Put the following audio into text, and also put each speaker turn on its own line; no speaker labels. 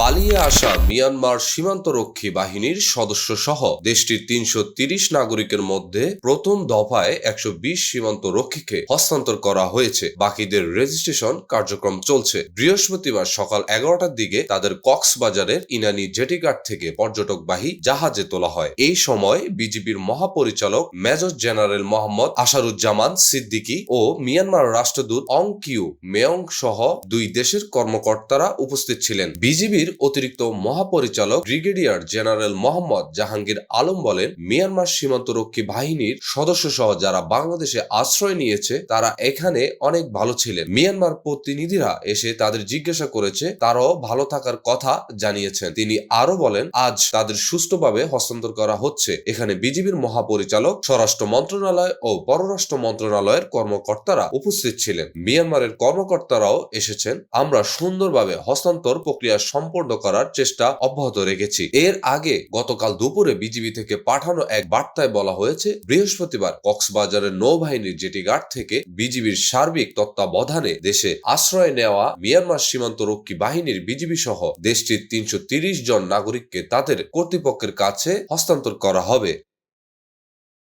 পালিয়ে আসা মিয়ানমার সীমান্তরক্ষী বাহিনীর সদস্য সহ দেশটির তিনশো নাগরিকের মধ্যে প্রথম দফায় একশো বিশ সীমান্ত রক্ষীকে হস্তান্তর করা হয়েছে। বাকিদের রেজিস্ট্রেশন কার্যক্রম চলছে। বৃহস্পতিবার সকাল এগারোটার দিকে তাদের কক্সবাজারের ইনানি জেটিঘাট থেকে পর্যটকবাহী জাহাজে তোলা হয়। এই সময় বিজিবির মহাপরিচালক মেজর জেনারেল মোহাম্মদ আসারুজ্জামান সিদ্দিকী ও মিয়ানমার রাষ্ট্রদূত অং কিউ মেয়ং সহ দুই দেশের কর্মকর্তারা উপস্থিত ছিলেন। বিজিবির অতিরিক্ত মহাপরিচালক ব্রিগেডিয়ার জেনারেল মোহাম্মদ জাহাঙ্গীর আলম বলেন, মিয়ানমার সীমান্তরক্ষী বাহিনীর সদস্য সহ যারা বাংলাদেশে আশ্রয় নিয়েছে, তারা এখানে অনেক ভালো ছিলেন। মিয়ানমার প্রতিনিধিরা এসে তাদের জিজ্ঞাসা করেছে, তারাও ভালো থাকার কথা জানিয়েছেন। তিনি আরও বলেন, আজ তাদের সুষ্ঠুভাবে হস্তান্তর করা হচ্ছে। এখানে বিজিবির মহাপরিচালক, স্বরাষ্ট্র মন্ত্রণালয় ও পররাষ্ট্র মন্ত্রণালয়ের কর্মকর্তারা উপস্থিত ছিলেন। মিয়ানমারের কর্মকর্তারাও এসেছেন। আমরা সুন্দরভাবে হস্তান্তর প্রক্রিয়া সম্পন্ন করার চেষ্টা অব্যাহত রেখেছি। এর আগে গতকাল দুপুরে বিজিবি থেকে পাঠানো এক বার্তায় বলা হয়েছে, বৃহস্পতিবার কক্সবাজারের নৌবাহিনীর জেটি গার্ড থেকে বিজিবির সার্বিক তত্ত্বাবধানে দেশে আশ্রয় নেওয়া মিয়ানমার সীমান্তরক্ষী বাহিনীর বিজিবি সহ দেশটির তিনশো জন নাগরিককে তাদের কর্তৃপক্ষের কাছে হস্তান্তর করা হবে।